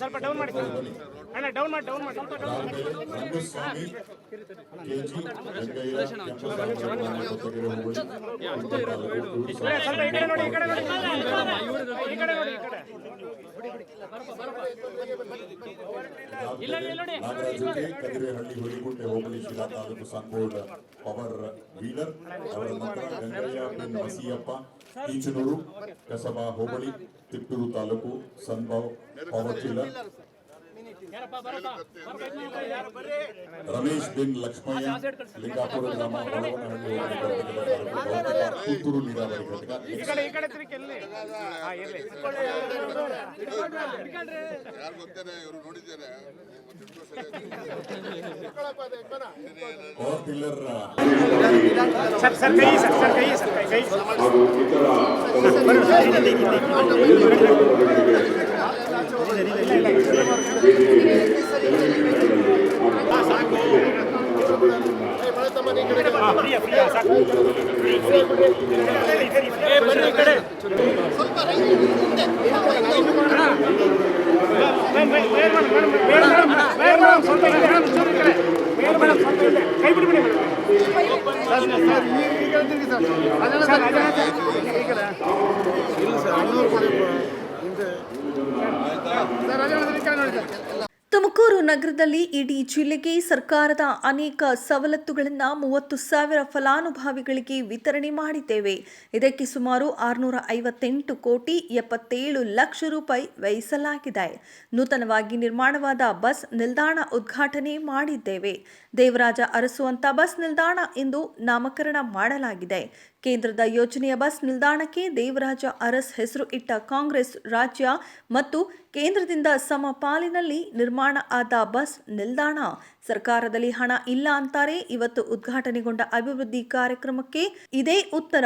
ಸ್ವಲ್ಪ ಡೌನ್ ಮಾಡಿ ಅಣ್ಣ ಡೌನ್ ಮಾಡಿ ಡೌನ್ ಮಾಡಿ. ಸ್ವಲ್ಪ ಈ ಕಡೆ ನೋಡಿ, ಈ ಕಡೆ ನೋಡಿ. ಈ ಕಡೆ ನೋಡಿ, ಈ ಕಡೆ. ತಾಲೂಕು ಸಂಗೋಡ್ ಪವರ್ ವೀಲರ್ ಅವರ ನಂತರ ಗಂಗಯ್ಯ, ಬಿನ್ ಮಸಿಯಪ್ಪ ಈಚನೂರು, ಕಸಬಾ ಹೋಬಳಿ ತಿಪ್ಪೂರು ತಾಲೂಕು ಸನ್ಭವ್ ಪವರ್ ವೀಲರ್ ರಮೇಶ್ ಬಿನ್ ಲಕ್ಷ್ಮಯ್ಯ ಲಿಂಗಾಪುರ ಗ್ರಾಮ ಹೊಳವನಹಳ್ಳಿ ಪುತ್ತೂರು ನೀರಾವರಿ ಘಟಕ. ಯಾರು ಗೊತ್ತೇನೆ ಇವರು ನೋಡಿದ್ದೇನೆ. ಟಿಲ್ಲರ್ ಹಾಗೂ ಇತರ ಫ್ರೀಯಾ ಸಾಕು ಏ ಬರ್ರಿ ಈ ಕಡೆ madam madam madam madam madam madam ಸ್ವಲ್ಪ ಈ ಕಡೆ ಚೂರು ಈ ಕಡೆ ಮೇಡಮ್ ಮೇಡಮ್ ಸ್ವಲ್ಪ ಈ ಕಡೆ. ಕೈ ಬಿಡ್ಬಿಡಿ ಮೇಡಮ್ ಸರ್ ಸರ್ ತುಮಕೂರು ನಗರದಲ್ಲಿ ಇಡೀ ಜಿಲ್ಲೆಗೆ ಸರ್ಕಾರದ ಅನೇಕ ಸವಲತ್ತುಗಳನ್ನು ಮೂವತ್ತು ಸಾವಿರ ಫಲಾನುಭವಿಗಳಿಗೆ ವಿತರಣೆ ಮಾಡಿದ್ದೇವೆ. ಇದಕ್ಕೆ ಸುಮಾರು ಆರುನೂರ ಐವತ್ತೆಂಟು ಕೋಟಿ ಎಪ್ಪತ್ತೇಳು ಲಕ್ಷ ರೂಪಾಯಿ ವ್ಯಯಿಸಲಾಗಿದೆ. ನೂತನವಾಗಿ ನಿರ್ಮಾಣವಾದ ಬಸ್ ನಿಲ್ದಾಣ ಉದ್ಘಾಟನೆ ಮಾಡಿದ್ದೇವೆ. ದೇವರಾಜ ಅರಸುವಂತ ಬಸ್ ನಿಲ್ದಾಣ ಎಂದು ನಾಮಕರಣ ಮಾಡಲಾಗಿದೆ. ಕೇಂದ್ರದ ಯೋಜನೆಯ ಬಸ್ ನಿಲ್ದಾಣಕ್ಕೆ ದೇವರಾಜ ಅರಸ್ ಹೆಸರು ಇಟ್ಟ ಕಾಂಗ್ರೆಸ್ ರಾಜ್ಯ ಮತ್ತು ಕೇಂದ್ರದಿಂದ ಸಮಪಾಲಿನಲ್ಲಿ ನಿರ್ಮಾಣ ಆದ ಬಸ್ ನಿಲ್ದಾಣ. ಸರ್ಕಾರದಲ್ಲಿ ಹಣ ಇಲ್ಲ ಅಂತಾರೆ. ಇವತ್ತು ಉದ್ಘಾಟನೆಗೊಂಡ ಅಭಿವೃದ್ಧಿ ಕಾರ್ಯಕ್ರಮಕ್ಕೆ ಇದೇ ಉತ್ತರ.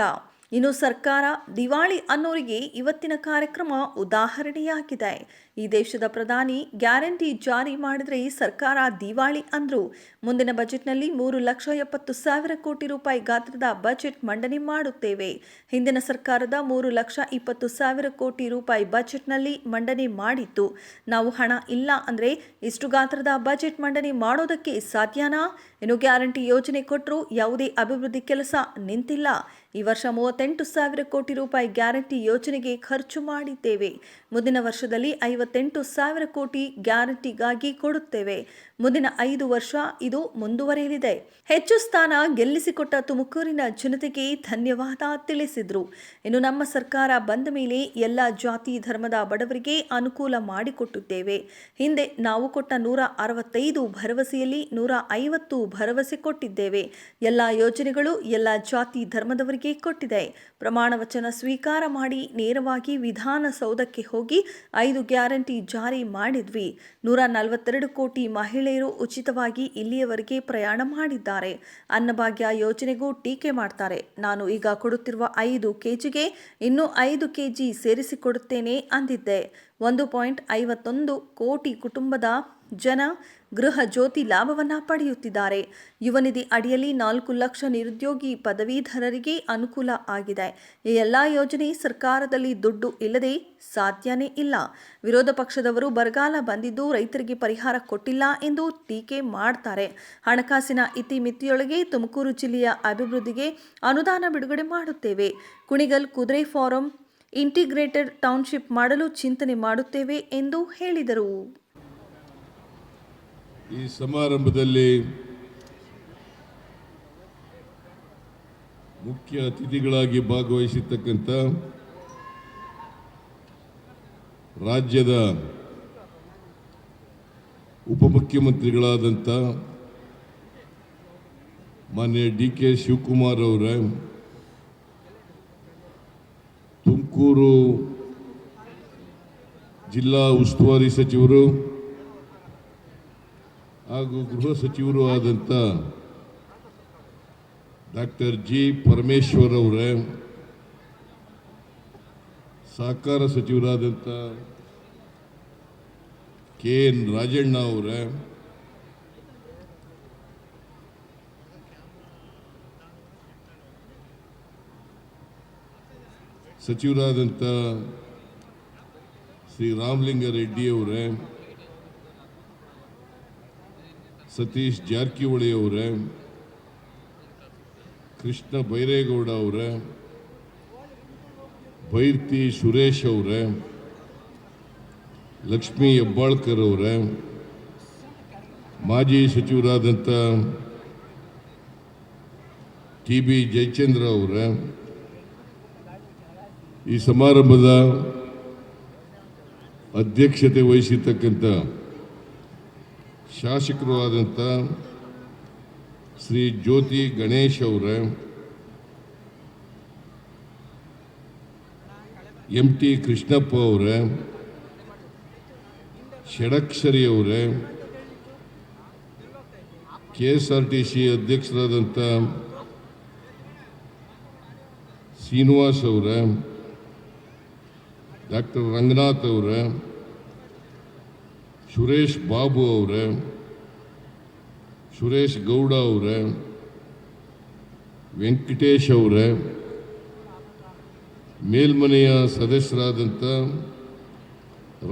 ಇನ್ನು ಸರ್ಕಾರ ದಿವಾಳಿ ಅನ್ನೋರಿಗೆ ಇವತ್ತಿನ ಕಾರ್ಯಕ್ರಮ ಉದಾಹರಣೆಯಾಗಿದೆ. ಈ ದೇಶದ ಪ್ರಧಾನಿ ಗ್ಯಾರಂಟಿ ಜಾರಿ ಮಾಡಿದ್ರೆ ಸರ್ಕಾರ ದಿವಾಳಿ ಅಂದ್ರು. ಮುಂದಿನ ಬಜೆಟ್ನಲ್ಲಿ ಮೂರು ಲಕ್ಷ ಎಪ್ಪತ್ತು ಸಾವಿರ ಕೋಟಿ ರೂಪಾಯಿ ಗಾತ್ರದ ಬಜೆಟ್ ಮಂಡನೆ ಮಾಡುತ್ತೇವೆ. ಹಿಂದಿನ ಸರ್ಕಾರದ ಮೂರು ಲಕ್ಷ ಇಪ್ಪತ್ತು ಸಾವಿರ ಕೋಟಿ ರೂಪಾಯಿ ಬಜೆಟ್ನಲ್ಲಿ ಮಂಡನೆ ಮಾಡಿತ್ತು. ನಾವು ಹಣ ಇಲ್ಲ ಅಂದ್ರೆ ಇಷ್ಟು ಗಾತ್ರದ ಬಜೆಟ್ ಮಂಡನೆ ಮಾಡೋದಕ್ಕೆ ಸಾಧ್ಯನಾ? ಇನ್ನು ಗ್ಯಾರಂಟಿ ಯೋಜನೆ ಕೊಟ್ಟರು ಯಾವುದೇ ಅಭಿವೃದ್ಧಿ ಕೆಲಸ ನಿಂತಿಲ್ಲ. ಈ ವರ್ಷ ಮೂವತ್ತೆಂಟು ಸಾವಿರ ಕೋಟಿ ರೂಪಾಯಿ ಗ್ಯಾರಂಟಿ ಯೋಜನೆಗೆ ಖರ್ಚು ಮಾಡಿದ್ದೇವೆ. ಮುಂದಿನ ವರ್ಷದಲ್ಲಿ ಐವತ್ತೆಂಟು ಸಾವಿರ ಕೋಟಿ ಗ್ಯಾರಂಟಿಗಾಗಿ ಕೊಡುತ್ತೇವೆ. ಮುಂದಿನ ಐದು ವರ್ಷ ಇದು ಮುಂದುವರೆಯಲಿದೆ. ಹೆಚ್ಚು ಸ್ಥಾನ ಗೆಲ್ಲಿಸಿಕೊಟ್ಟ ತುಮಕೂರಿನ ಜನತೆಗೆ ಧನ್ಯವಾದ ತಿಳಿಸಿದ್ರು. ಇನ್ನು ನಮ್ಮ ಸರ್ಕಾರ ಬಂದ ಮೇಲೆ ಎಲ್ಲ ಜಾತಿ ಧರ್ಮದ ಬಡವರಿಗೆ ಅನುಕೂಲ ಮಾಡಿಕೊಟ್ಟಿದ್ದೇವೆ. ಹಿಂದೆ ನಾವು ಕೊಟ್ಟ ನೂರ ಅರವತ್ತೈದು ಭರವಸೆಯಲ್ಲಿ ನೂರ ಐವತ್ತು ಭರವಸೆ ಕೊಟ್ಟಿದ್ದೇವೆ. ಎಲ್ಲ ಯೋಜನೆಗಳು ಎಲ್ಲ ಜಾತಿ ಧರ್ಮದವರಿಗೆ ಕೊಟ್ಟಿದೆ. ಪ್ರಮಾಣ ವಚನ ಸ್ವೀಕಾರ ಮಾಡಿ ನೇರವಾಗಿ ವಿಧಾನಸೌಧಕ್ಕೆ ಹೋಗಿ ಐದು ಗ್ಯಾರಂಟಿ ಜಾರಿ ಮಾಡಿದ್ವಿ. ನೂರ ನಲವತ್ತೆರಡು ಕೋಟಿ ಮಹಿಳೆಯರು ಉಚಿತವಾಗಿ ಇಲ್ಲಿಯವರೆಗೆ ಪ್ರಯಾಣ ಮಾಡಿದ್ದಾರೆ. ಅನ್ನಭಾಗ್ಯ ಯೋಜನೆಗೂ ಟೀಕೆ ಮಾಡ್ತಾರೆ. ನಾನು ಈಗ ಕೊಡುತ್ತಿರುವ ಐದು ಕೆಜಿಗೆ ಇನ್ನೂ ಐದು ಕೆಜಿ ಸೇರಿಸಿಕೊಡುತ್ತೇನೆ ಅಂದಿದ್ದೆ. ಒಂದು ಪಾಯಿಂಟ್ ಐವತ್ತೊಂದು ಕೋಟಿ ಕುಟುಂಬದ ಜನ ಗೃಹ ಜ್ಯೋತಿ ಲಾಭವನ್ನ ಪಡೆಯುತ್ತಿದ್ದಾರೆ. ಯುವನಿಧಿ ಅಡಿಯಲ್ಲಿ ನಾಲ್ಕು ಲಕ್ಷ ನಿರುದ್ಯೋಗಿ ಪದವೀಧರರಿಗೆ ಅನುಕೂಲ ಆಗಿದೆ. ಈ ಎಲ್ಲ ಯೋಜನೆ ಸರ್ಕಾರದಲ್ಲಿ ದುಡ್ಡು ಇಲ್ಲದೆ ಸಾಧ್ಯನೇ ಇಲ್ಲ. ವಿರೋಧ ಪಕ್ಷದವರು ಬರಗಾಲ ಬಂದಿದ್ದು ರೈತರಿಗೆ ಪರಿಹಾರ ಕೊಟ್ಟಿಲ್ಲ ಎಂದು ಟೀಕೆ ಮಾಡ್ತಾರೆ. ಹಣಕಾಸಿನ ಇತಿಮಿತಿಯೊಳಗೆ ತುಮಕೂರು ಜಿಲ್ಲೆಯ ಅಭಿವೃದ್ಧಿಗೆ ಅನುದಾನ ಬಿಡುಗಡೆ ಮಾಡುತ್ತೇವೆ. ಕುಣಿಗಲ್ ಕುದುರೆ ಫಾರಂ, ಇಂಟಿಗ್ರೇಟೆಡ್ ಟೌನ್ಶಿಪ್ ಮಾಡಲು ಚಿಂತನೆ ಮಾಡುತ್ತೇವೆ ಎಂದು ಹೇಳಿದರು. ಈ ಸಮಾರಂಭದಲ್ಲಿ ಮುಖ್ಯ ಅತಿಥಿಗಳಾಗಿ ಭಾಗವಹಿಸಿರ್ತಕ್ಕಂಥ ರಾಜ್ಯದ ಉಪಮುಖ್ಯಮಂತ್ರಿಗಳಾದಂಥ ಮಾನ್ಯ ಡಿ ಕೆ ಶಿವಕುಮಾರ್ ಅವರ, ತುಮಕೂರು ಜಿಲ್ಲಾ ಉಸ್ತುವಾರಿ ಸಚಿವರು ಹಾಗೂ ಗೃಹ ಸಚಿವರು ಆದಂಥ ಡಾಕ್ಟರ್ ಜಿ ಪರಮೇಶ್ವರ್ ಅವರೇ, ಸಹಕಾರ ಸಚಿವರಾದಂಥ ಕೆ ಎನ್ ರಾಜಣ್ಣ ಅವರೇ ಸಚಿವರಾದಂಥ ಶ್ರೀ ರಾಮಲಿಂಗ ರೆಡ್ಡಿ ಅವರೇ ಸತೀಶ್ ಜಾರಕಿಹೊಳಿ ಅವರೇ, ಕೃಷ್ಣ ಬೈರೇಗೌಡ ಅವರೇ, ಬೈರ್ತಿ ಸುರೇಶ್ ಅವರೇ, ಲಕ್ಷ್ಮೀ ಹೆಬ್ಬಾಳ್ಕರ್ ಅವರೇ, ಮಾಜಿ ಸಚಿವರಾದಂಥ ಟಿ ಬಿ ಜಯಚಂದ್ರ ಅವರೇ, ಈ ಸಮಾರಂಭದ ಅಧ್ಯಕ್ಷತೆ ವಹಿಸಿರ್ತಕ್ಕಂಥ ಶಾಸಕರು ಆದಂಥ ಶ್ರೀ ಜ್ಯೋತಿ ಗಣೇಶ್ ಅವರ, ಎಂ ಟಿ ಕೃಷ್ಣಪ್ಪ ಅವರ, ಷಡಕ್ಷರಿ ಅವರ, K S R T C ಅಧ್ಯಕ್ಷರಾದಂಥ ಶ್ರೀನಿವಾಸ್ ಅವರ, ಡಾಕ್ಟರ್ ರಂಗನಾಥ್ ಅವರೇ ಸುರೇಶ್ ಬಾಬು ಅವರೇ, ಸುರೇಶ್ ಗೌಡ ಅವರೇ, ವೆಂಕಟೇಶ್ ಅವರೇ, ಮೇಲ್ಮನೆಯ ಸದಸ್ಯರಾದಂಥ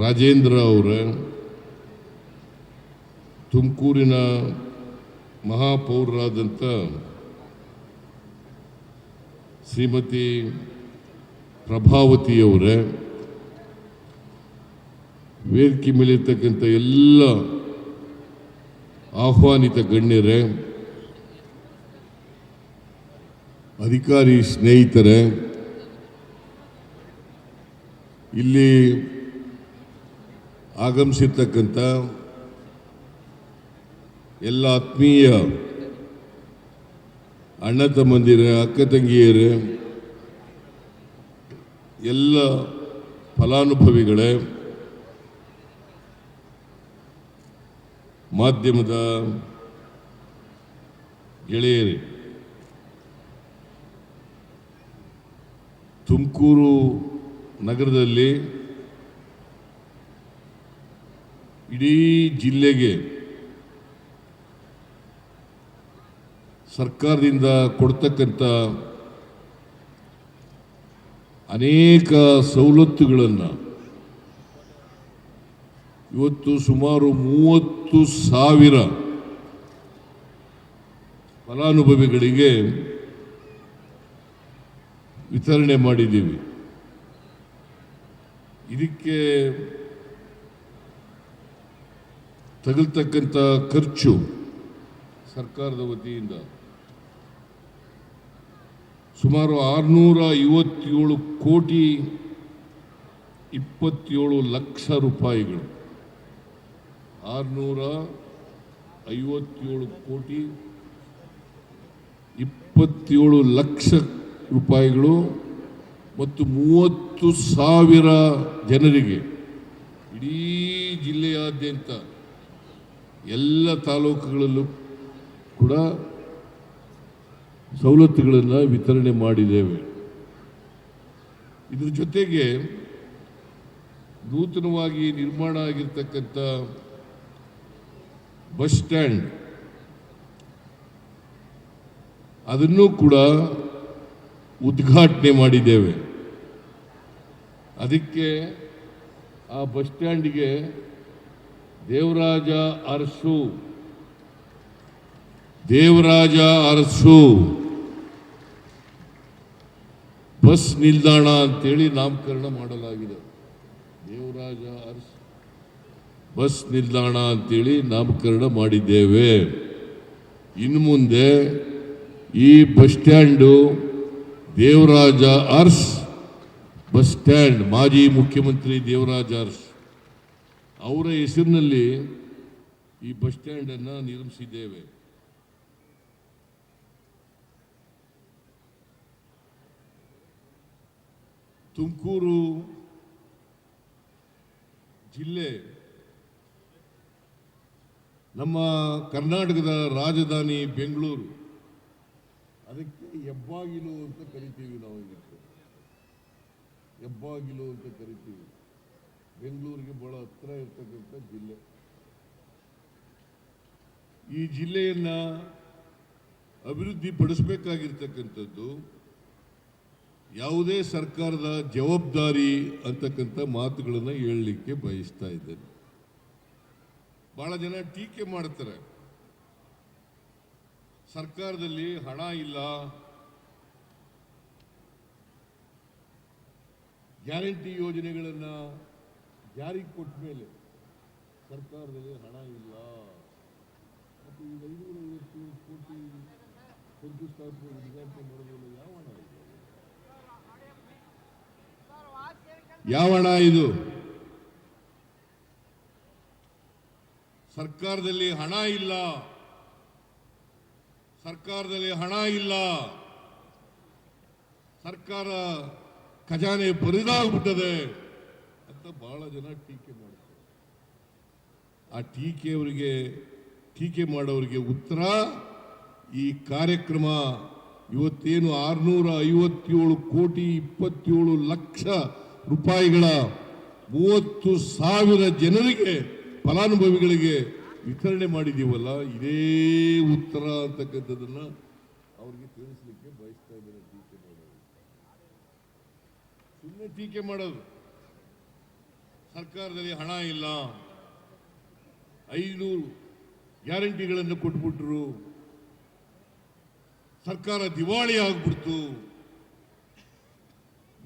ರಾಜೇಂದ್ರ ಅವರೇ, ತುಮಕೂರಿನ ಮಹಾಪೌರರಾದಂಥ ಶ್ರೀಮತಿ ಪ್ರಭಾವತಿಯವರೇ ವೇದಿಕೆ ಮೇಲಿರ್ತಕ್ಕಂಥ ಎಲ್ಲ ಆಹ್ವಾನಿತ ಗಣ್ಯರೇ, ಅಧಿಕಾರಿ ಸ್ನೇಹಿತರೇ, ಇಲ್ಲಿ ಆಗಮಿಸಿರ್ತಕ್ಕಂಥ ಎಲ್ಲ ಆತ್ಮೀಯ ಅಣ್ಣ ತಮ್ಮಂದಿರ, ಅಕ್ಕ ತಂಗಿಯರೇ, ಎಲ್ಲ ಫಲಾನುಭವಿಗಳೇ ಮಾಧ್ಯಮದ ಗೆಳೆಯರೇ ತುಮಕೂರು ನಗರದಲ್ಲಿ ಇಡೀ ಜಿಲ್ಲೆಗೆ ಸರ್ಕಾರದಿಂದ ಕೊಡ್ತಕ್ಕಂಥ ಅನೇಕ ಸವಲತ್ತುಗಳನ್ನು ಇವತ್ತು ಸುಮಾರು ಮೂವತ್ತು ಸಾವಿರ ಫಲಾನುಭವಿಗಳಿಗೆ ವಿತರಣೆ ಮಾಡಿದ್ದೀವಿ. ಇದಕ್ಕೆ ತಗಲ್ತಕ್ಕಂಥ ಖರ್ಚು ಸರ್ಕಾರದ ವತಿಯಿಂದ ಸುಮಾರು ಆರುನೂರ ಐವತ್ತೇಳು ಕೋಟಿ ಇಪ್ಪತ್ತೇಳು ಲಕ್ಷ ರೂಪಾಯಿಗಳು. ಆರುನೂರ ಐವತ್ತೇಳು ಕೋಟಿ ಇಪ್ಪತ್ತೇಳು ಲಕ್ಷ ರೂಪಾಯಿಗಳು ಮತ್ತು ಮೂವತ್ತು ಸಾವಿರ ಜನರಿಗೆ ಇಡೀ ಜಿಲ್ಲೆಯಾದ್ಯಂತ ಎಲ್ಲ ತಾಲೂಕುಗಳಲ್ಲೂ ಕೂಡ ಸವಲತ್ತುಗಳನ್ನು ವಿತರಣೆ ಮಾಡಿದ್ದೇವೆ. ಇದ್ರ ಜೊತೆಗೆ ನೂತನವಾಗಿ ನಿರ್ಮಾಣ ಆಗಿರ್ತಕ್ಕಂಥ ಬಸ್ ಸ್ಟ್ಯಾಂಡ್. ಅದನ್ನು ಕೂಡ ಉದ್ಘಾಟನೆ ಮಾಡಿದ್ದೇವೆ. ಅದಕ್ಕೆ ಆ ಬಸ್ ಸ್ಟ್ಯಾಂಡಿಗೆ ದೇವರಾಜ ಅರಸು. ದೇವರಾಜ ಅರಸು. ಬಸ್ ನಿಲ್ದಾಣ ಅಂತೇಳಿ ನಾಮಕರಣ ಮಾಡಲಾಗಿದೆ. ದೇವರಾಜ ಅರಸು. ಬಸ್ ನಿಲ್ದಾಣ ಅಂತೇಳಿ ನಾಮಕರಣ ಮಾಡಿದ್ದೇವೆ. ಇನ್ನು ಮುಂದೆ ಈ bus stand Devaraja Arasu bus stand, ಮಾಜಿ ಮುಖ್ಯಮಂತ್ರಿ ದೇವರಾಜ ಅರ್ಸ್ ಅವರ ಹೆಸರಿನಲ್ಲಿ ಈ ಬಸ್ ಸ್ಟ್ಯಾಂಡನ್ನು ನಿರ್ಮಿಸಿದ್ದೇವೆ. ತುಮಕೂರು ಜಿಲ್ಲೆ ನಮ್ಮ ಕರ್ನಾಟಕದ ರಾಜಧಾನಿ ಬೆಂಗಳೂರು. ಅದಕ್ಕೆ ಹೆಬ್ಬಾಗಿಲು ಅಂತ ಕರಿತೀವಿ ನಾವು ಇದಕ್ಕೆ ಹೆಬ್ಬಾಗಿಲು ಅಂತ ಕರಿತೀವಿ. ಬೆಂಗಳೂರಿಗೆ ಬಹಳ ಹತ್ತಿರ ಇರ್ತಕ್ಕಂಥ ಜಿಲ್ಲೆ. ಈ ಜಿಲ್ಲೆಯನ್ನ ಅಭಿವೃದ್ಧಿ ಪಡಿಸಬೇಕಾಗಿರ್ತಕ್ಕಂಥದ್ದು ಯಾವುದೇ ಸರ್ಕಾರದ ಜವಾಬ್ದಾರಿ ಅಂತಕ್ಕಂಥ ಮಾತುಗಳನ್ನು ಹೇಳಲಿಕ್ಕೆ ಬಯಸ್ತಾ ಇದ್ದೇನೆ. ಬಹಳ ಜನ ಟೀಕೆ ಮಾಡ್ತಾರೆ ಸರ್ಕಾರದಲ್ಲಿ ಹಣ ಇಲ್ಲ ಗ್ಯಾರಂಟಿ ಯೋಜನೆಗಳನ್ನ ಜಾರಿಗೆ ಕೊಟ್ಟ ಮೇಲೆ ಸರ್ಕಾರದಲ್ಲಿ ಹಣ ಇಲ್ಲ ಮತ್ತು ಯಾವ ಹಣ ಇದು ಸರ್ಕಾರದಲ್ಲಿ ಹಣ ಇಲ್ಲ. ಸರ್ಕಾರದಲ್ಲಿ ಹಣ ಇಲ್ಲ. ಸರ್ಕಾರ ಖಜಾನೆ ಬರಿದಾಗ್ಬಿಟ್ಟದೆ ಅಂತ ಬಹಳ ಜನ ಟೀಕೆ ಮಾಡ್ತಾರೆ ಆ ಟೀಕೆಯವರಿಗೆ, ಟೀಕೆ ಮಾಡೋರಿಗೆ ಉತ್ತರ, ಈ ಕಾರ್ಯಕ್ರಮ ಇವತ್ತೇನು ಆರುನೂರ ಐವತ್ತೇಳು ಕೋಟಿ ಇಪ್ಪತ್ತೇಳು ಲಕ್ಷ ರೂಪಾಯಿಗಳ ಮೂವತ್ತು ಸಾವಿರ ಜನರಿಗೆ ಫಲಾನುಭವಿಗಳಿಗೆ ವಿತರಣೆ ಮಾಡಿದೀವಲ್ಲ ಇದೇ ಉತ್ತರ ಅಂತಕ್ಕಂಥದ್ದನ್ನ ಅವ್ರಿಗೆ ತಿಳಿಸ್ಲಿಕ್ಕೆ ಬಯಸ್ತಾ ಇದ್ದಾರೆ ಟೀಕೆ ಮಾಡೋದು ಸುಮ್ಮನೆ ಟೀಕೆ ಮಾಡೋದು. ಸರ್ಕಾರದಲ್ಲಿ ಹಣ ಇಲ್ಲ. ಐದು ಗ್ಯಾರಂಟಿಗಳನ್ನು ಕೊಟ್ಬಿಟ್ರು. ಸರ್ಕಾರ ದಿವಾಳಿ ಆಗ್ಬಿಡ್ತು.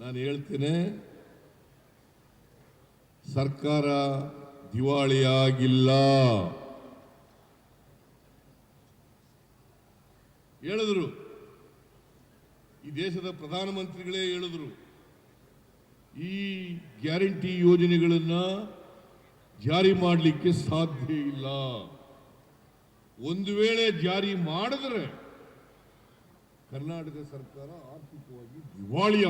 ನಾನು ಹೇಳ್ತೇನೆ, ಸರ್ಕಾರ ದಿವಾಳಿಯಾಗಿಲ್ಲ. ಹೇಳಿದ್ರು. ಈ ದೇಶದ ಪ್ರಧಾನಮಂತ್ರಿಗಳೇ ಹೇಳಿದ್ರು. ಈ ಗ್ಯಾರಂಟಿ ಯೋಜನೆಗಳನ್ನ ಜಾರಿ ಮಾಡಲಿಕ್ಕೆ ಸಾಧ್ಯ ಇಲ್ಲ. ಒಂದು ವೇಳೆ ಜಾರಿ ಮಾಡಿದ್ರೆ ಕರ್ನಾಟಕ ಸರ್ಕಾರ ಆರ್ಥಿಕವಾಗಿ ದಿವಾಳಿ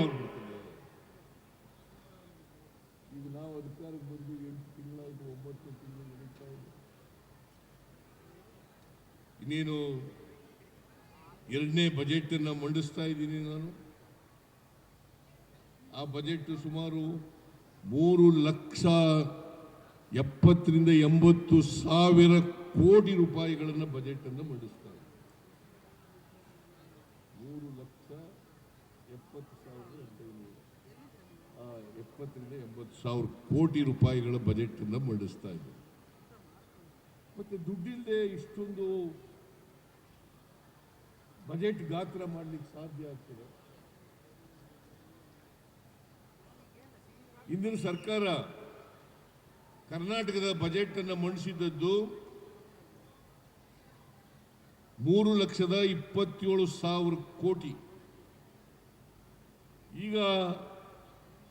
ಈಗ ನಾವು ಅಧಿಕಾರಕ್ಕೆ ಬಂದು ಎಂಟು ತಿಂಗಳಾಯ್ತು, ಒಂಬತ್ತು ತಿಂಗಳು ನಡೀತಾ ಇದೆ. ಇನ್ನೇನು ಎರಡನೇ ಬಜೆಟ್ ಅನ್ನ ಮಂಡಿಸ್ತಾ ಇದ್ದೀನಿ ನಾನು. ಆ ಬಜೆಟ್ ಸುಮಾರು ಮೂರು ಲಕ್ಷ ಎಪ್ಪತ್ತರಿಂದ ಎಂಬತ್ತು ಸಾವಿರ ಕೋಟಿ ರೂಪಾಯಿಗಳನ್ನು ಬಜೆಟ್ ಅನ್ನು ಮಂಡಿಸ್ತಾ ಇದೆ ಮೂರು ಲಕ್ಷ ಎಪ್ಪತ್ತು ಸಾವಿರದ ಎಂಟುನೂರು ಆ, ಎಪ್ಪತ್ತರಿಂದ ಎಂಬತ್ತು ಸಾವಿರ ಕೋಟಿ ರೂಪಾಯಿಗಳ ಬಜೆಟ್ ಅನ್ನು ಮಂಡಿಸ್ತಾ ಇದೆ ಮತ್ತೆ ದುಡ್ಡಿಲ್ಲದೆ ಇಷ್ಟೊಂದು ಬಜೆಟ್ ಗಾತ್ರ ಮಾಡಲಿಕ್ಕೆ ಸಾಧ್ಯ ಆಗ್ತದೆ. ಇಂದಿನ ಸರ್ಕಾರ ಕರ್ನಾಟಕದ ಬಜೆಟ್ ಅನ್ನು ಮಂಡಿಸಿದ್ದದ್ದು ಮೂರು ಲಕ್ಷದ ಇಪ್ಪತ್ತೇಳು ಸಾವಿರ ಕೋಟಿ. ಈಗ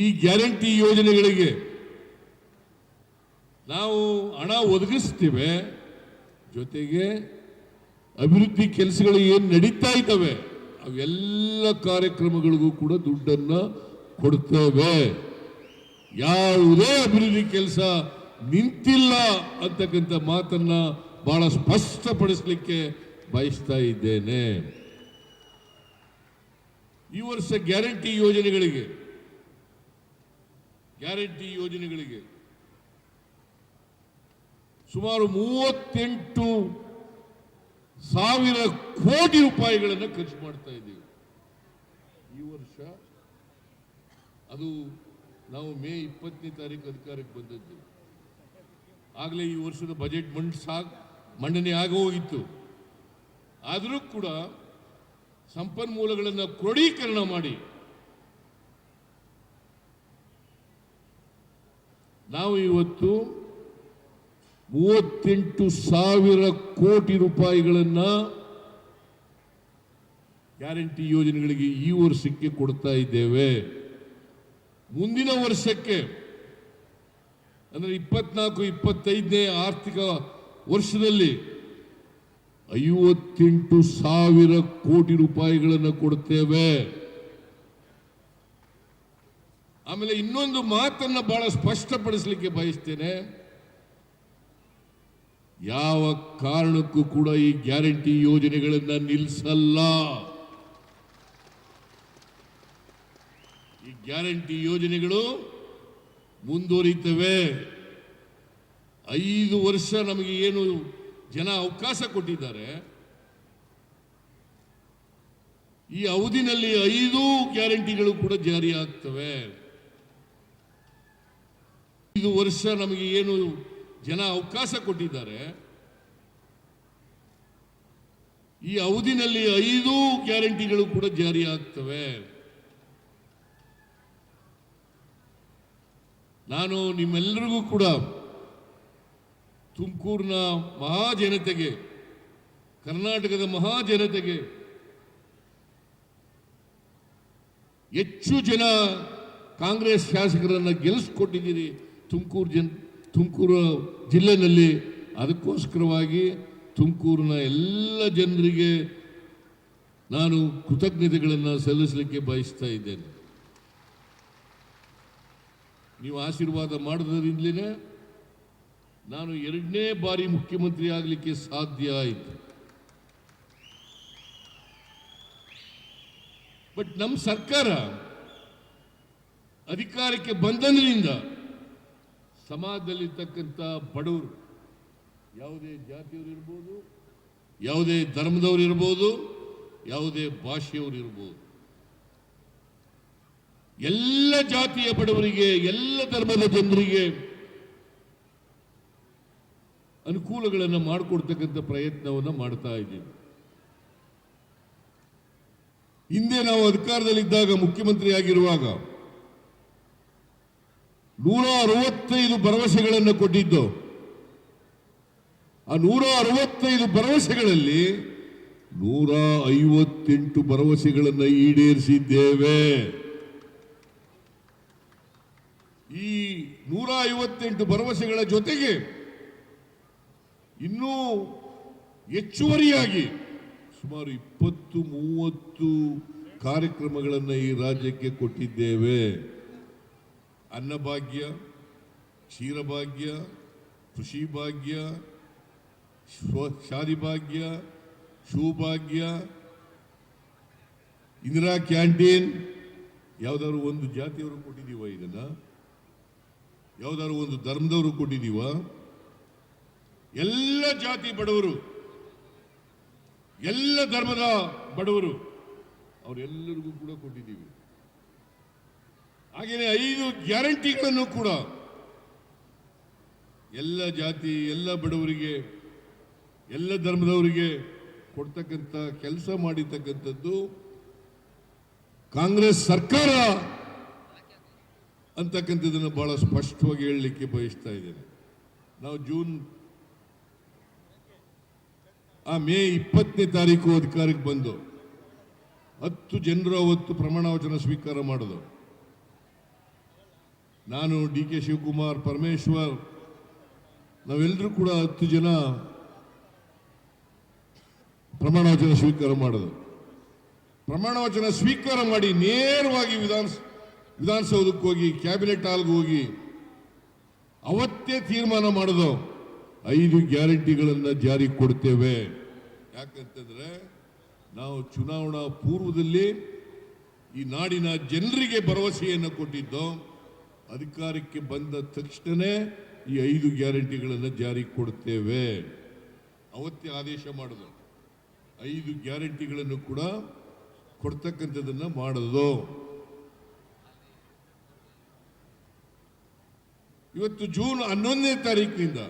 ಈ ಗ್ಯಾರಂಟಿ ಯೋಜನೆಗಳಿಗೆ ನಾವು ಹಣ ಒದಗಿಸ್ತೇವೆ, ಜೊತೆಗೆ ಅಭಿವೃದ್ಧಿ ಕೆಲಸಗಳು ಏನು ನಡೀತಾ ಇದ್ದಾವೆ, ಅವೆಲ್ಲ ಕಾರ್ಯಕ್ರಮಗಳಿಗೂ ಕೂಡ ದುಡ್ಡನ್ನ ಕೊಡ್ತೇವೆ. ಯಾವುದೇ ಅಭಿವೃದ್ಧಿ ಕೆಲಸ ನಿಂತಿಲ್ಲ ಅಂತಕ್ಕಂಥ ಮಾತನ್ನ ಬಹಳ ಸ್ಪಷ್ಟಪಡಿಸಲಿಕ್ಕೆ ಬಯಸ್ತಾ ಇದ್ದೇನೆ. ಈ ವರ್ಷ ಗ್ಯಾರಂಟಿ ಯೋಜನೆಗಳಿಗೆ ಗ್ಯಾರಂಟಿ ಯೋಜನೆಗಳಿಗೆ ಸುಮಾರು ಮೂವತ್ತೆಂಟು ಸಾವಿರ ಕೋಟಿ ರೂಪಾಯಿಗಳನ್ನು ಖರ್ಚು ಮಾಡ್ತಾ ಇದ್ದೀವಿ. ಈ ವರ್ಷ ಅದು ನಾವು ಮೇ ಇಪ್ಪತ್ತನೇ ತಾರೀಕು ಅಧಿಕಾರಕ್ಕೆ ಬಂದದ್ದು. ಆಗಲೇ ಈ ವರ್ಷದ ಬಜೆಟ್ ಮಂಡಿಸಾಗ ಮಂಡನೆ ಆಗೋಗಿತ್ತು ಆದರೂ ಕೂಡ ಸಂಪನ್ಮೂಲಗಳನ್ನು ಕ್ರೋಢೀಕರಣ ಮಾಡಿ ನಾವು ಇವತ್ತು ಮೂವತ್ತೆಂಟು ಸಾವಿರ ಕೋಟಿ ರೂಪಾಯಿಗಳನ್ನು ಗ್ಯಾರಂಟಿ ಯೋಜನೆಗಳಿಗೆ ಈ ವರ್ಷಕ್ಕೆ ಕೊಡ್ತಾ ಇದ್ದೇವೆ. ಮುಂದಿನ ವರ್ಷಕ್ಕೆ, ಅಂದ್ರೆ ಇಪ್ಪತ್ನಾಲ್ಕು, ಇಪ್ಪತ್ತೈದನೇ ಆರ್ಥಿಕ ವರ್ಷದಲ್ಲಿ ಐವತ್ತೆಂಟು ಸಾವಿರ ಕೋಟಿ ರೂಪಾಯಿಗಳನ್ನು ಕೊಡ್ತೇವೆ. ಆಮೇಲೆ ಇನ್ನೊಂದು ಮಾತನ್ನ ಬಹಳ ಸ್ಪಷ್ಟಪಡಿಸಲಿಕ್ಕೆ ಬಯಸ್ತೇನೆ. ಯಾವ ಕಾರಣಕ್ಕೂ ಕೂಡ ಈ ಗ್ಯಾರಂಟಿ ಯೋಜನೆಗಳನ್ನು ನಿಲ್ಲಿಸಲ್ಲ ಈ ಗ್ಯಾರಂಟಿ ಯೋಜನೆಗಳು ಮುಂದುವರಿತವೆ. ಐದು ವರ್ಷ ನಮಗೆ ಏನು ಜನ ಅವಕಾಶ ಕೊಟ್ಟಿದ್ದಾರೆ. ಈ ಅವಧಿನಲ್ಲಿ ಐದು ಗ್ಯಾರಂಟಿಗಳು ಕೂಡ ಜಾರಿ ಆಗ್ತವೆ. ಐದು ವರ್ಷ ನಮಗೆ ಏನು ಜನ ಅವಕಾಶ ಕೊಟ್ಟಿದ್ದಾರೆ. ಈ ಅವಧಿನಲ್ಲಿ ಐದು ಗ್ಯಾರಂಟಿಗಳು ಕೂಡ ಜಾರಿ ಆಗ್ತವೆ. ನಾನು ನಿಮ್ಮೆಲ್ಲರಿಗೂ ಕೂಡ ತುಮಕೂರಿನ ಮಹಾಜನತೆಗೆ, ಕರ್ನಾಟಕದ ಮಹಾಜನತೆಗೆ ಹೆಚ್ಚು ಜನ ಕಾಂಗ್ರೆಸ್ ಶಾಸಕರನ್ನು ಗೆಲ್ಲಿಸ್ಕೊಟ್ಟಿದ್ದೀರಿ ತುಮಕೂರು ಜನ್, ತುಮಕೂರು ಜಿಲ್ಲೆಯಲ್ಲಿ ಅದಕ್ಕೋಸ್ಕರವಾಗಿ ತುಮಕೂರಿನ ಎಲ್ಲ ಜನರಿಗೆ ನಾನು ಕೃತಜ್ಞತೆಗಳನ್ನು ಸಲ್ಲಿಸಲಿಕ್ಕೆ ಬಯಸ್ತಾ ಇದ್ದೇನೆ. ನೀವು ಆಶೀರ್ವಾದ ಮಾಡೋದ್ರಿಂದಲೇ ನಾನು ಎರಡನೇ ಬಾರಿ ಮುಖ್ಯಮಂತ್ರಿ ಆಗಲಿಕ್ಕೆ ಸಾಧ್ಯ ಆಯಿತು. ಬಟ್ ನಮ್ಮ ಸರ್ಕಾರ ಅಧಿಕಾರಕ್ಕೆ ಬಂದಂದ್ರಿಂದ ಸಮಾಜದಲ್ಲಿರ್ತಕ್ಕಂಥ ಬಡವರು, ಯಾವುದೇ ಜಾತಿಯವರು ಇರ್ಬೋದು, ಯಾವುದೇ ಧರ್ಮದವರು ಇರ್ಬೋದು, ಯಾವುದೇ ಭಾಷೆಯವರು ಇರ್ಬೋದು. ಎಲ್ಲ ಜಾತಿಯ ಬಡವರಿಗೆ, ಎಲ್ಲ ಧರ್ಮದ ಜನರಿಗೆ ಅನುಕೂಲಗಳನ್ನು ಮಾಡಿಕೊಡ್ತಕ್ಕಂಥ ಪ್ರಯತ್ನವನ್ನು ಮಾಡ್ತಾ ಇದ್ದೀವಿ ಹಿಂದೆ ನಾವು ಅಧಿಕಾರದಲ್ಲಿದ್ದಾಗ ಮುಖ್ಯಮಂತ್ರಿ ಆಗಿರುವಾಗ ನೂರ ಅರವತ್ತೈದು ಭರವಸೆಗಳನ್ನು ಕೊಟ್ಟಿದ್ದು. ಆ ನೂರ ಅರವತ್ತೈದು ಭರವಸೆಗಳಲ್ಲಿ ನೂರ ಐವತ್ತೆಂಟು ಭರವಸೆಗಳನ್ನು ಈಡೇರಿಸಿದ್ದೇವೆ. ಈ ನೂರ ಐವತ್ತೆಂಟು ಭರವಸೆಗಳ ಜೊತೆಗೆ ಇನ್ನೂ ಹೆಚ್ಚುವರಿಯಾಗಿ ಸುಮಾರು ಇಪ್ಪತ್ತು ಮೂವತ್ತು ಕಾರ್ಯಕ್ರಮಗಳನ್ನು ಈ ರಾಜ್ಯಕ್ಕೆ ಕೊಟ್ಟಿದ್ದೇವೆ. ಅನ್ನಭಾಗ್ಯ, ಕ್ಷೀರಭಾಗ್ಯ ಕೃಷಿ ಭಾಗ್ಯ ಸ್ವ- ಶಾದಿ ಭಾಗ್ಯ ಶೂಭಾಗ್ಯ, ಇಂದಿರಾ ಕ್ಯಾಂಟೀನ್, ಯಾವ್ದಾದ್ರು ಒಂದು ಜಾತಿಯವರು ಕೊಟ್ಟಿದ್ದೀವ ಇದನ್ನ? ಯಾವ್ದಾದ್ರು ಒಂದು ಧರ್ಮದವರು ಕೊಟ್ಟಿದ್ದೀವ? ಎಲ್ಲ ಜಾತಿ ಬಡವರು, ಎಲ್ಲ ಧರ್ಮದ ಬಡವರು, ಅವರೆಲ್ಲರಿಗೂ ಕೂಡ ಕೊಟ್ಟಿದ್ದೀವಿ. ಹಾಗೆಯೇ ಐದು ಗ್ಯಾರಂಟಿಗಳನ್ನು ಕೂಡ ಎಲ್ಲ ಜಾತಿ, ಎಲ್ಲ ಬಡವರಿಗೆ, ಎಲ್ಲ ಧರ್ಮದವರಿಗೆ ಕೊಡ್ತಕ್ಕಂಥ ಕೆಲಸ ಮಾಡಿರ್ತಕ್ಕಂಥದ್ದು ಕಾಂಗ್ರೆಸ್ ಸರ್ಕಾರ ಅಂತಕ್ಕಂಥದ್ದನ್ನು ಬಹಳ ಸ್ಪಷ್ಟವಾಗಿ ಹೇಳಲಿಕ್ಕೆ ಬಯಸ್ತಾ ಇದ್ದೇನೆ. ನಾವು ಜೂನ್, ಆ ಮೇ ಇಪ್ಪತ್ತನೇ ತಾರೀಕು ಅಧಿಕಾರಕ್ಕೆ ಬಂದು ಹತ್ತು ಜನರು ಅವತ್ತು ಪ್ರಮಾಣ ವಚನ ಸ್ವೀಕಾರ ಮಾಡೋದು ನಾನು ಡಿ ಕೆ ಶಿವಕುಮಾರ್ ಪರಮೇಶ್ವರ್, ನಾವೆಲ್ಲರೂ ಕೂಡ ಹತ್ತು ಜನ ಪ್ರಮಾಣ ವಚನ ಸ್ವೀಕಾರ ಮಾಡೋದು ಪ್ರಮಾಣ ವಚನ ಸ್ವೀಕಾರ ಮಾಡಿ ನೇರವಾಗಿ ವಿಧಾನ ವಿಧಾನಸೌಧಕ್ಕೆ ಹೋಗಿ, ಕ್ಯಾಬಿನೆಟ್ ಹಾಲ್ಗೆ ಹೋಗಿ, ಅವತ್ತೇ ತೀರ್ಮಾನ ಮಾಡೋದು ಐದು ಗ್ಯಾರಂಟಿಗಳನ್ನು ಜಾರಿ ಕೊಡ್ತೇವೆ. ಯಾಕಂತಂದರೆ ನಾವು ಚುನಾವಣಾ ಪೂರ್ವದಲ್ಲಿ ಈ ನಾಡಿನ ಜನರಿಗೆ ಭರವಸೆಯನ್ನು ಕೊಟ್ಟಿದ್ದು ಅಧಿಕಾರಕ್ಕೆ ಬಂದ ತಕ್ಷಣವೇ ಈ ಐದು ಗ್ಯಾರಂಟಿಗಳನ್ನು ಜಾರಿ ಕೊಡ್ತೇವೆ. ಅವತ್ತೇ ಆದೇಶ ಮಾಡೋದು. ಐದು ಗ್ಯಾರಂಟಿಗಳನ್ನು ಕೂಡ ಕೊಡ್ತಕ್ಕಂಥದ್ದನ್ನು ಮಾಡೋದು. ಇವತ್ತು ಜೂನ್ ಹನ್ನೊಂದನೇ ತಾರೀಕಿನಿಂದ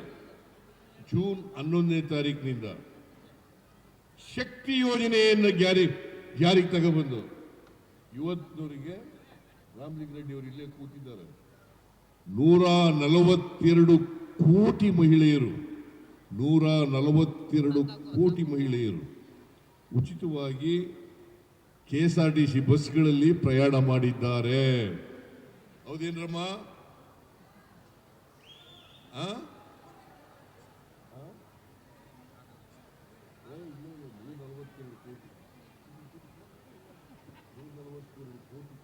ಜೂನ್ ಹನ್ನೊಂದನೇ ತಾರೀಕಿನಿಂದ ಶಕ್ತಿ ಯೋಜನೆಯನ್ನು ಜಾರಿ, ಜಾರಿಗೆ ತಗೊಬಂದು ಇವತ್ತಿನವರಿಗೆ ರಾಮಲಿಂಗರೆಡ್ಡಿ ಅವರು ಇಲ್ಲೇ ಕೂತಿದ್ದಾರೆ. ನೂರ ನಲವತ್ತೆರಡು ಕೋಟಿ ಮಹಿಳೆಯರು, ನೂರ ನಲವತ್ತೆರಡು ಕೋಟಿ ಮಹಿಳೆಯರು ಉಚಿತವಾಗಿ K S R T C ಬಸ್ಗಳಲ್ಲಿ ಪ್ರಯಾಣ ಮಾಡಿದ್ದಾರೆ. ಹೌದೇನ್ರಮ್ಮ ಆ? ಆ? ಏ, ಇಲ್ಲ, ಇಲ್ಲ, ನೂರ ನಲವತ್ತೆರಡು ಕೋಟಿ. ನೂರ ನಲವತ್ತೆರಡು ಕೋಟಿ.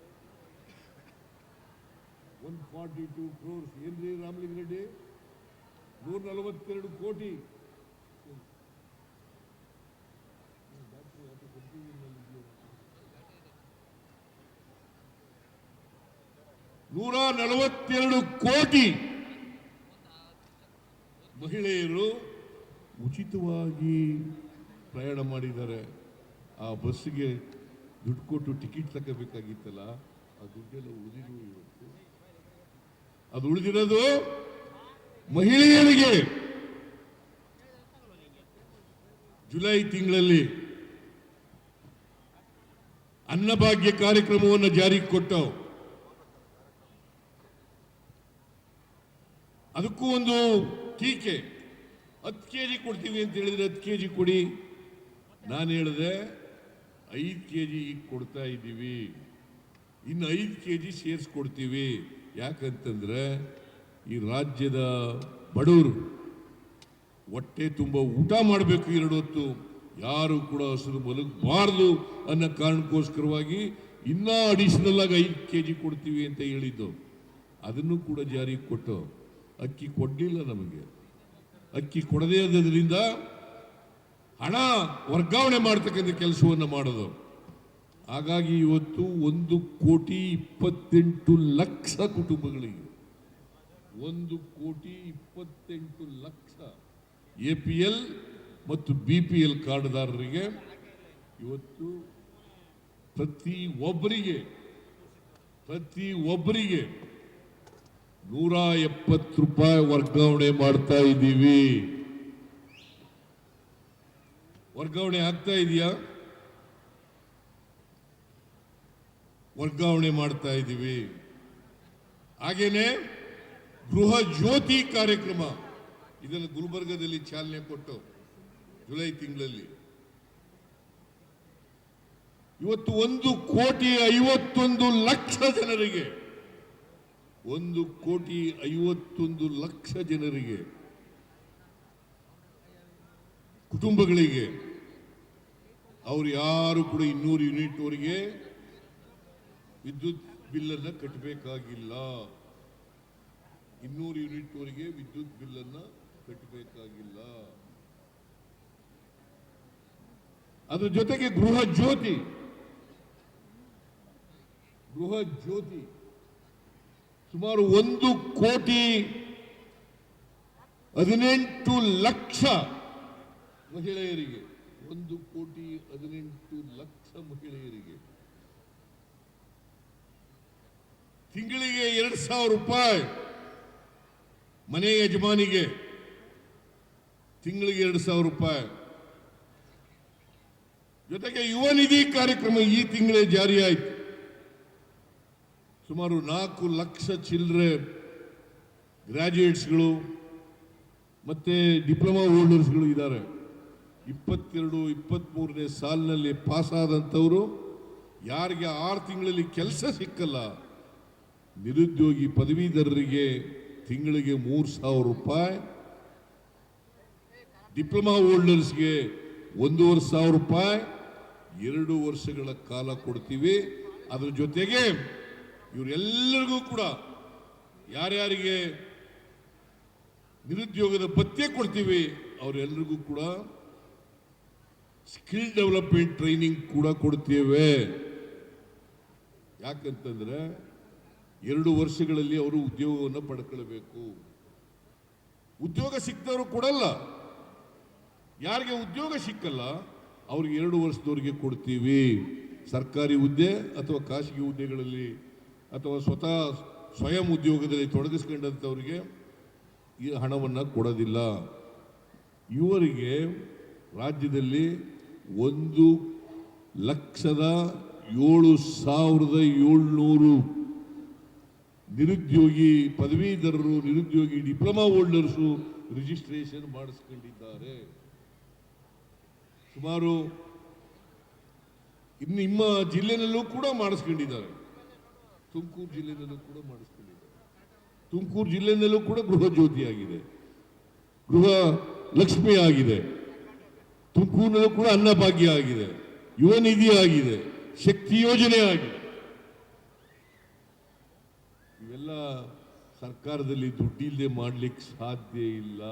142 ಕ್ರೋರ್ಸ್ ಏನ್ರಿ ರಾಮಲಿಂಗರೆಡ್ಡಿ ನೂರ ನಲವತ್ತೆರಡು ಕೋಟಿ. ನೂರ ನಲವತ್ತೆರಡು ಕೋಟಿ. ಮಹಿಳೆಯರು ಉಚಿತವಾಗಿ ಪ್ರಯಾಣ ಮಾಡಿದ್ದಾರೆ. ಆ ಬಸ್ಸಿಗೆ ದುಡ್ಡು ಕೊಟ್ಟು ಟಿಕೆಟ್ ತಗೋಬೇಕಾಗಿತ್ತಲ್ಲ, ಆ ದುಡ್ಡೆಲ್ಲ ಉಳಿದು ಇವತ್ತು. ಅದು ಉಳಿದಿರೋದು ಮಹಿಳೆಯರಿಗೆ. ಜುಲೈ ತಿಂಗಳಲ್ಲಿ ಅನ್ನಭಾಗ್ಯ ಕಾರ್ಯಕ್ರಮವನ್ನು ಜಾರಿಗೆ ಕೊಟ್ಟವು. ಅದಕ್ಕೂ ಒಂದು ಟೀಕೆ. ಹತ್ತು ಕೆ ಜಿ ಕೊಡ್ತೀವಿ ಅಂತ ಹೇಳಿದ್ರೆ ಹತ್ತು ಕೆ ಜಿ ಕೊಡಿ. ನಾನು ಹೇಳಿದೆ, ಐದು ಕೆ ಜಿ ಈಗ ಕೊಡ್ತಾ ಇದ್ದೀವಿ. ಇನ್ನು ಐದು ಕೆ ಜಿ ಸೇರಿಸ್ಕೊಡ್ತೀವಿ. ಯಾಕಂತಂದ್ರೆ ಈ ರಾಜ್ಯದ ಬಡವರು ಹೊಟ್ಟೆ ತುಂಬ ಊಟ ಮಾಡಬೇಕು ಎರಡು ಹೊತ್ತು. ಯಾರು ಕೂಡ ಹಸಿರು ಮಲಗಬಾರ್ದು ಅನ್ನೋ ಕಾರಣಕ್ಕೋಸ್ಕರವಾಗಿ ಇನ್ನೂ ಅಡಿಷನಲ್ ಆಗಿ ಐದು ಕೆ ಜಿ ಕೊಡ್ತೀವಿ ಅಂತ ಹೇಳಿದ್ದು. ಅದನ್ನು ಕೂಡ ಜಾರಿಗೆ ಕೊಟ್ಟು ಅಕ್ಕಿ ಕೊಡಲಿಲ್ಲ ನಮಗೆ. ಅಕ್ಕಿ ಕೊಡದೇ ಅದರಿಂದ ಹಣ ವರ್ಗಾವಣೆ ಮಾಡ್ತಕ್ಕಂಥ ಕೆಲಸವನ್ನು ಮಾಡೋದು. ಹಾಗಾಗಿ ಇವತ್ತು ಒಂದು ಕೋಟಿ ಇಪ್ಪತ್ತೆಂಟು ಲಕ್ಷ ಕುಟುಂಬಗಳಿಗೆ ಒಂದು ಕೋಟಿ ಇಪ್ಪತ್ತೆಂಟು ಲಕ್ಷ ಎ ಪಿ ಎಲ್ ಮತ್ತು ಬಿ ಪಿ ಎಲ್ ಕಾರ್ಡ್ದಾರರಿಗೆ ಇವತ್ತು ಪ್ರತಿ ಒಬ್ಬರಿಗೆ ಪ್ರತಿ ಒಬ್ಬರಿಗೆ ನೂರ ಎಪ್ಪತ್ತು ರೂಪಾಯಿ ವರ್ಗಾವಣೆ ಮಾಡ್ತಾ ಇದ್ದೀವಿ. ವರ್ಗಾವಣೆ ಆಗ್ತಾ ಇದೆಯಾ? ವರ್ಗಾವಣೆ ಮಾಡ್ತಾ ಇದ್ದೀವಿ. ಹಾಗೇನೆ ಗೃಹ ಜ್ಯೋತಿ ಕಾರ್ಯಕ್ರಮ, ಇದನ್ನು ಗುಲ್ಬರ್ಗದಲ್ಲಿ ಚಾಲನೆ ಕೊಟ್ಟು ಜುಲೈ ತಿಂಗಳಲ್ಲಿ. ಇವತ್ತು ಒಂದು ಕೋಟಿ ಐವತ್ತೊಂದು ಲಕ್ಷ ಜನರಿಗೆ, ಒಂದು ಕೋಟಿ ಐವತ್ತೊಂದು ಲಕ್ಷ ಜನರಿಗೆ, ಕುಟುಂಬಗಳಿಗೆ, ಅವರು ಯಾರು ಕೂಡ ಇನ್ನೂರು ಯೂನಿಟ್ ವರೆಗೆ ವಿದ್ಯುತ್ ಬಿಲ್ಲನ್ನು ಕಟ್ಟಬೇಕಾಗಿಲ್ಲ ಇನ್ನೂರು ಯೂನಿಟ್ ವರೆಗೆ ವಿದ್ಯುತ್ ಬಿಲ್ಲನ್ನು ಕಟ್ಟಬೇಕಾಗಿಲ್ಲ ಅದ್ರ ಜೊತೆಗೆ ಗೃಹ ಜ್ಯೋತಿ. ಗೃಹ ಜ್ಯೋತಿ. ಸುಮಾರು ಒಂದು ಕೋಟಿ ಹದಿನೆಂಟು ಲಕ್ಷ ಮಹಿಳೆಯರಿಗೆ. ಒಂದು ಕೋಟಿ ಹದಿನೆಂಟು ಲಕ್ಷ ಮಹಿಳೆಯರಿಗೆ. ತಿಂಗಳಿಗೆ ಎರಡು ಸಾವಿರ ರೂಪಾಯಿ ಮನೆ ಯಜಮಾನಿಗೆ. ತಿಂಗಳಿಗೆ ಎರಡು ಸಾವಿರ ರೂಪಾಯಿ. ಜೊತೆಗೆ ಯುವ ನಿಧಿ ಕಾರ್ಯಕ್ರಮ ಈ ತಿಂಗಳೇ ಜಾರಿಯಾಯಿತು. ಸುಮಾರು ನಾಲ್ಕು ಲಕ್ಷ ಚಿಲ್ಲರೆ ಗ್ರಾಜ್ಯುಯೇಟ್ಸ್ಗಳು ಮತ್ತೆ ಡಿಪ್ಲೊಮಾ ಹೋಲ್ಡರ್ಸ್ಗಳು ಇದ್ದಾರೆ. ಇಪ್ಪತ್ತೆರಡು ಇಪ್ಪತ್ತ್ಮೂರನೇ ಸಾಲಿನಲ್ಲಿ ಪಾಸ್ ಆದಂಥವರು ಯಾರಿಗೆ ಆರು ತಿಂಗಳಲ್ಲಿ ಕೆಲಸ ಸಿಕ್ಕಲ್ಲ ನಿರುದ್ಯೋಗಿ ಪದವೀಧರರಿಗೆ ತಿಂಗಳಿಗೆ ಮೂರು ಸಾವಿರ ರೂಪಾಯಿ, ಡಿಪ್ಲೊಮಾ ಹೋಲ್ಡರ್ಸ್ಗೆ ಒಂದೂವರೆ ಸಾವಿರ ರೂಪಾಯಿ, ಎರಡು ವರ್ಷಗಳ ಕಾಲ ಕೊಡ್ತೀವಿ. ಅದರ ಜೊತೆಗೆ ಇವರೆಲ್ಲರಿಗೂ ಕೂಡ ಯಾರ್ಯಾರಿಗೆ ನಿರುದ್ಯೋಗದ ಭತ್ಯೆ ಕೊಡ್ತೀವಿ, ಅವರೆಲ್ಲರಿಗೂ ಕೂಡ ಸ್ಕಿಲ್ ಡೆವಲಪ್ಮೆಂಟ್ ಟ್ರೈನಿಂಗ್ ಕೂಡ ಕೊಡ್ತೇವೆ. ಯಾಕಂತಂದ್ರೆ ಎರಡು ವರ್ಷಗಳಲ್ಲಿ ಅವರು ಉದ್ಯೋಗವನ್ನು ಪಡ್ಕೊಳ್ಬೇಕು. ಉದ್ಯೋಗ ಸಿಕ್ಕದವರು ಕೊಡಲ್ಲ. ಯಾರಿಗೆ ಉದ್ಯೋಗ ಸಿಕ್ಕಲ್ಲ, ಅವ್ರಿಗೆ ಎರಡು ವರ್ಷದವರಿಗೆ ಕೊಡ್ತೀವಿ. ಸರ್ಕಾರಿ ಹುದ್ದೆ ಅಥವಾ ಖಾಸಗಿ ಹುದ್ದೆಗಳಲ್ಲಿ ಅಥವಾ ಸ್ವತಃ ಸ್ವಯಂ ಉದ್ಯೋಗದಲ್ಲಿ ತೊಡಗಿಸ್ಕೊಂಡಂಥವ್ರಿಗೆ ಈ ಹಣವನ್ನು ಕೊಡೋದಿಲ್ಲ. ಇವರಿಗೆ ರಾಜ್ಯದಲ್ಲಿ ಒಂದು ಲಕ್ಷದ ಏಳು ಸಾವಿರದ ಏಳ್ನೂರು ನಿರುದ್ಯೋಗಿ ಪದವೀಧರರು, ನಿರುದ್ಯೋಗಿ ಡಿಪ್ಲೊಮಾ ಹೋಲ್ಡರ್ಸು ರಿಜಿಸ್ಟ್ರೇಷನ್ ಮಾಡಿಸ್ಕೊಂಡಿದ್ದಾರೆ. ಸುಮಾರು ಇನ್ನು ನಿಮ್ಮ ಜಿಲ್ಲೆನಲ್ಲೂ ಕೂಡ ಮಾಡಿಸ್ಕೊಂಡಿದ್ದಾರೆ. ತುಮಕೂರು ಜಿಲ್ಲೆನಲ್ಲೂ ಕೂಡ ಮಾಡಿಸ್ಕೊಂಡಿದ್ದಾರೆ. ತುಮಕೂರು ಜಿಲ್ಲೆನಲ್ಲೂ ಕೂಡ ಗೃಹ ಜ್ಯೋತಿ ಆಗಿದೆ ಗೃಹ ಲಕ್ಷ್ಮಿ ಆಗಿದೆ. ತುಮಕೂರಿನಲ್ಲೂ ಕೂಡ ಅನ್ನಭಾಗ್ಯ ಆಗಿದೆ. ಯುವ ನಿಧಿ ಆಗಿದೆ. ಶಕ್ತಿ ಯೋಜನೆ ಆಗಿದೆ. ಇವೆಲ್ಲ ಸರ್ಕಾರದಲ್ಲಿ ದುಡ್ಡಿಲ್ಲದೆ ಮಾಡ್ಲಿಕ್ಕೆ ಸಾಧ್ಯ ಇಲ್ಲ.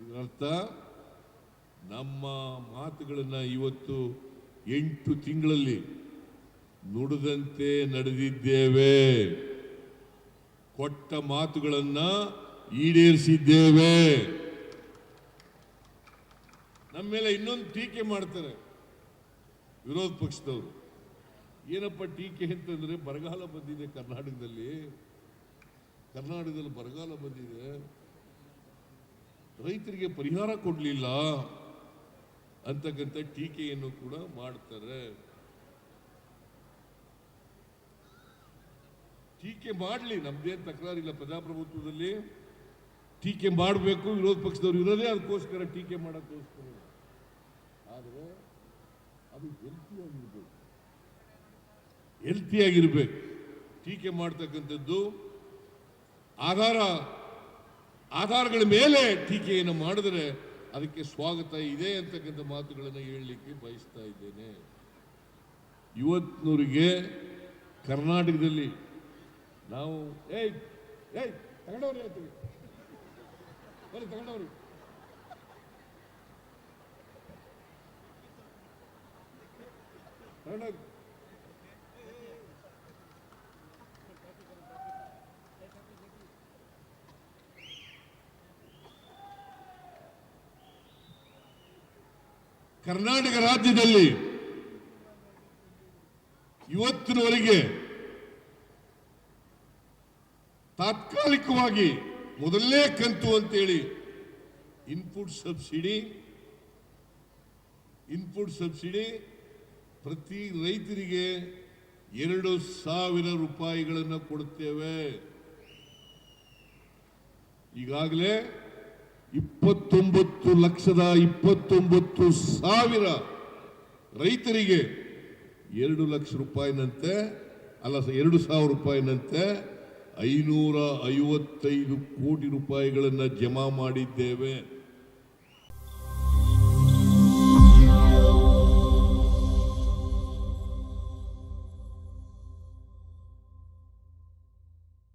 ಇದರರ್ಥ, ನಮ್ಮ ಮಾತುಗಳನ್ನ ಇವತ್ತು ಎಂಟು ತಿಂಗಳಲ್ಲಿ ನುಡಿದಂತೆ ನಡೆದಿದ್ದೇವೆ. ಕೊಟ್ಟ ಮಾತುಗಳನ್ನ ಈಡೇರಿಸಿದ್ದೇವೆ. ನಮ್ಮ ಮೇಲೆ ಇನ್ನೊಂದು ಟೀಕೆ ಮಾಡ್ತಾರೆ ವಿರೋಧ ಪಕ್ಷದವರು. ಏನಪ್ಪ ಟೀಕೆ ಅಂತಂದ್ರೆ ಬರಗಾಲ ಬಂದಿದೆ ಕರ್ನಾಟಕದಲ್ಲಿ. ಕರ್ನಾಟಕದಲ್ಲಿ ಬರಗಾಲ ಬಂದಿದೆ. ರೈತರಿಗೆ ಪರಿಹಾರ ಕೊಡಲಿಲ್ಲ ಅಂತಕ್ಕಂಥ ಟೀಕೆಯನ್ನು ಕೂಡ ಮಾಡ್ತಾರೆ. ಟೀಕೆ ಮಾಡಲಿ ನಮ್ದೇನು ತಕರಾರಿಲ್ಲ ಪ್ರಜಾಪ್ರಭುತ್ವದಲ್ಲಿ. ಟೀಕೆ ಮಾಡಬೇಕು, ವಿರೋಧ ಪಕ್ಷದವರು ಇರೋದೇ ಅದಕ್ಕೋಸ್ಕರ ಟೀಕೆ ಮಾಡೋಕ್ಕೋಸ್ಕರ ಆದರೆ ಅದು ಹೆಲ್ತಿಯಾಗಿರ್ಬೇಕು ಹೆಲ್ತಿಯಾಗಿರ್ಬೇಕು. ಟೀಕೆ ಮಾಡ್ತಕ್ಕಂಥದ್ದು ಆಧಾರ, ಆಧಾರಗಳ ಮೇಲೆ ಟೀಕೆಯನ್ನು ಮಾಡಿದ್ರೆ ಅದಕ್ಕೆ ಸ್ವಾಗತ ಇದೆ ಅಂತಕ್ಕಂಥ ಮಾತುಗಳನ್ನು ಹೇಳಲಿಕ್ಕೆ ಬಯಸ್ತಾ ಇದ್ದೇನೆ. ಇವತ್ತಿನವರಿಗೆ ಕರ್ನಾಟಕದಲ್ಲಿ ನಾವು, ಏಯ್ ಏಯ್, ತಗೊಂಡವ್ರಿ ಬರೀ ತಗೊಂಡವ್ರಿ. ತಗೊಂಡವ್ರಿ ಕರ್ನಾಟಕ ರಾಜ್ಯದಲ್ಲಿ ಇವತ್ತಿನವರೆಗೆ ತಾತ್ಕಾಲಿಕವಾಗಿ ಮೊದಲನೇ ಕಂತು ಅಂತೇಳಿ ಇನ್ಪುಟ್ ಸಬ್ಸಿಡಿ ಇನ್ಪುಟ್ ಸಬ್ಸಿಡಿ ಪ್ರತಿ ರೈತರಿಗೆ ಎರಡು ಸಾವಿರ ರೂಪಾಯಿಗಳನ್ನು ಕೊಡುತ್ತೇವೆ. ಈಗಾಗಲೇ ಇಪ್ಪತ್ತೊಂಬತ್ತು ಲಕ್ಷದ ಇಪ್ಪತ್ತೊಂಬತ್ತು ಸಾವಿರ ರೈತರಿಗೆ ಎರಡು ಲಕ್ಷ ರೂಪಾಯಿನಂತೆ, ಅಲ್ಲ ಎರಡು ಸಾವಿರ ರೂಪಾಯಿನಂತೆ ಐನೂರ ಐವತ್ತೈದು ಕೋಟಿ ರೂಪಾಯಿಗಳನ್ನು ಜಮಾ ಮಾಡಿದ್ದೇವೆ.